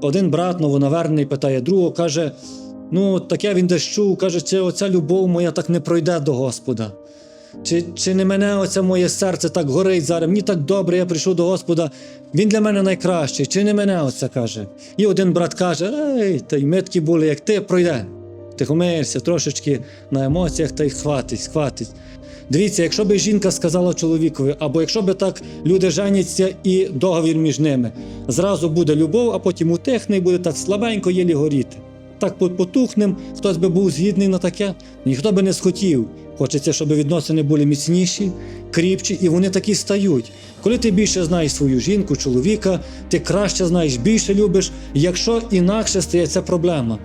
один брат новонавернений питає другого, каже: Ну, таке він десь чув, каже, чи оця любов моя так не пройде до Господа. Чи, чи не мене оце моє серце так горить зараз? Мені так добре, я прийшов до Господа, він для мене найкращий, чи не мене оце каже. І один брат каже: Ей, та й ми такі були, як ти, пройде. Тихомирся, трошечки на емоціях та й хватить, хватить. Дивіться, якщо би жінка сказала чоловікові, або якщо би так люди женяться і договір між ними, зразу буде любов, а потім утихне і буде так слабенько єлі горіти. Так по- потухнем, хтось би був згідний на таке, ніхто би не схотів. Хочеться, щоб відносини були міцніші, кріпчі, і вони такі стають. Коли ти більше знаєш свою жінку, чоловіка, ти краще знаєш, більше любиш. Якщо інакше стає це проблема.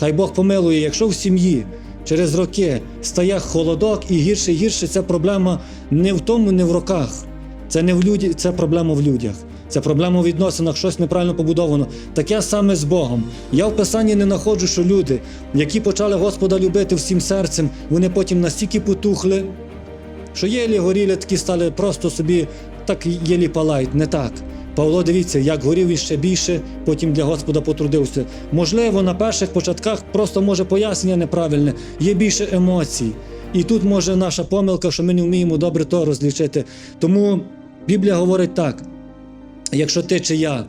Хай Бог помилує, якщо в сім'ї через роки стає холодок і гірше і гірше, ця проблема не в тому, не в роках. Це не в люді, це проблема в людях. Це проблема в відносинах, щось неправильно побудовано. Таке саме з Богом. Я в писанні не знаходжу, що люди, які почали Господа любити всім серцем, вони потім настільки потухли, що єлі горіли, такі стали просто собі так єлі палають. Не так. Павло, дивіться, як горів іще більше, потім для Господа потрудився. Можливо, на перших початках просто може пояснення неправильне, є більше емоцій. І тут може наша помилка, що ми не вміємо добре то розлічити. Тому Біблія говорить так: якщо ти чи я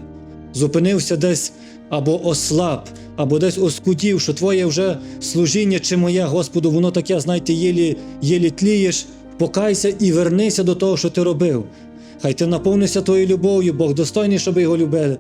зупинився десь або ослаб, або десь оскудів, що твоє вже служіння чи моє, Господу, воно таке, знаєте, єлі, єлі тлієш, покайся і вернися до того, що ти робив. Хай ти наповнишся твоєю любов'ю, Бог достойний, щоб його любили.